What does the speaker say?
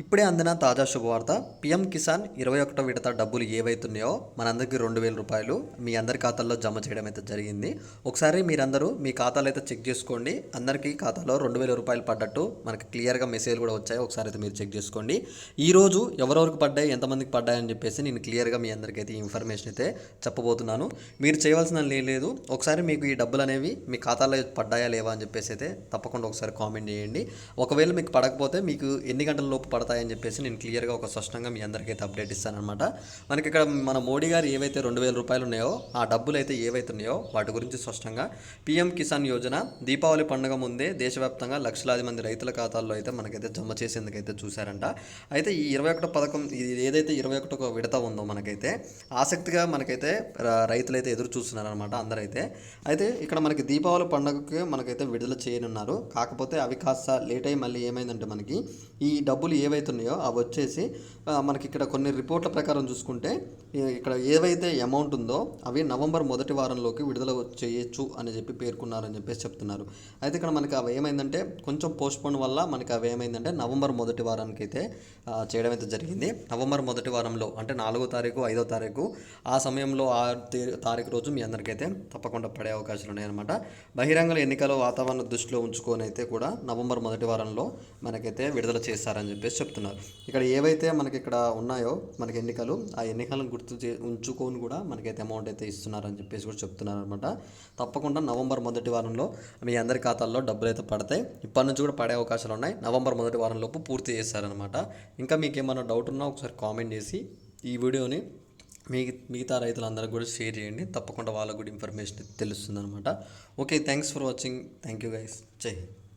ఇప్పుడే అందిన తాజా శుభవార్త. పిఎం కిసాన్ ఇరవై ఒకటో విడత డబ్బులు ఏవైతున్నాయో మనందరికీ రెండు వేల రూపాయలు మీ అందరి ఖాతాల్లో జమ చేయడం అయితే జరిగింది. ఒకసారి మీరందరూ మీ ఖాతాలు అయితే చెక్ చేసుకోండి. అందరికీ ఖాతాలో రెండు వేల రూపాయలు పడ్డట్టు మనకి క్లియర్గా మెసేజ్ కూడా వచ్చాయి. ఒకసారి అయితే మీరు చెక్ చేసుకోండి. ఈరోజు ఎవరెవరికి పడ్డాయి ఎంతమందికి పడ్డాయని చెప్పేసి నేను క్లియర్గా మీ అందరికీ అయితే ఇన్ఫర్మేషన్ అయితే చెప్పబోతున్నాను. మీరు చేయవలసిన లేదు. ఒకసారి మీకు ఈ డబ్బులు అనేవి మీ ఖాతాలో పడ్డాయా లేవా అని చెప్పేసి అయితే తప్పకుండా ఒకసారి కామెంట్ చేయండి. ఒకవేళ మీకు పడకపోతే మీకు ఎన్ని గంటల లోపు పడతాయని చెప్పేసి నేను క్లియర్గా ఒక స్పష్టంగా మీ అందరికీ అయితే అప్డేట్ ఇస్తానమాట మనకి ఇక్కడ మన మోడీ గారు ఏవైతే రెండు వేల రూపాయలు ఉన్నాయో ఆ డబ్బులు అయితే ఏవైతే ఉన్నాయో వాటి గురించి స్పష్టంగా పీఎం కిసాన్ యోజన దీపావళి పండుగ ముందే దేశవ్యాప్తంగా లక్షలాది మంది రైతుల ఖాతాల్లో అయితే మనకైతే జమ చేసేందుకైతే చూశారంట. అయితే ఈ ఇరవై ఒకటో పథకం ఇది ఏదైతే ఇరవై ఒకటో విడత ఉందో మనకైతే ఆసక్తిగా మనకైతే రైతులైతే ఎదురు చూస్తున్నారనమాట అందరైతే. అయితే ఇక్కడ మనకి దీపావళి పండుగకి మనకైతే విడుదల చేయనున్నారు. కాకపోతే అవి కాస్త లేట్ అయ్యి మళ్ళీ ఏమైందంటే మనకి ఈ డబ్బులు ఏవైతే ఉన్నాయో అవి వచ్చేసి మనకి ఇక్కడ కొన్ని రిపోర్ట్ల ప్రకారం చూసుకుంటే ఇక్కడ ఏవైతే అమౌంట్ ఉందో అవి నవంబర్ మొదటి వారంలోకి విడుదల చేయొచ్చు అని చెప్పి పేర్కొన్నారని చెప్పేసి చెప్తున్నారు. అయితే ఇక్కడ మనకి అవి ఏమైందంటే కొంచెం పోస్ట్పోన్ వల్ల మనకి అవి ఏమైందంటే నవంబర్ మొదటి వారానికి అయితే చేయడం అయితే జరిగింది. నవంబర్ మొదటి వారంలో అంటే నాలుగో తారీఖు ఐదో తారీఖు ఆ సమయంలో ఆ తే- తారీఖు రోజు మీ అందరికైతే తప్పకుండా పడే అవకాశాలు ఉన్నాయన్నమాట. బహిరంగ ఎన్నికల వాతావరణ దృష్టిలో ఉంచుకొని అయితే కూడా నవంబర్ మొదటి వారంలో మనకైతే విడుదల చేస్తారని చెప్పేసి చెప్తున్నారు. ఇక్కడ ఏవైతే మనకి ఇక్కడ ఉన్నాయో మనకి ఎన్నికలు ఆ ఎన్నికలను గుర్తు చే ఉంచుకొని కూడా మనకైతే అమౌంట్ అయితే ఇస్తున్నారని చెప్పేసి కూడా చెప్తున్నారు అనమాట తప్పకుండా నవంబర్ మొదటి వారంలో మీ అందరి ఖాతాల్లో డబ్బులు అయితే పడతాయి. ఇప్పటి నుంచి కూడా పడే అవకాశాలు ఉన్నాయి. నవంబర్ మొదటి వారం లోపు పూర్తి చేస్తారనమాట ఇంకా మీకు ఏమైనా డౌట్ ఉన్నా ఒకసారి కామెంట్ చేసి ఈ వీడియోని మీ మిగతా రైతులందరికీ కూడా షేర్ చేయండి. తప్పకుండా వాళ్ళకు కూడా ఇన్ఫర్మేషన్ తెలుస్తుంది అనమాట okay thanks for watching thank you guys జై హింద్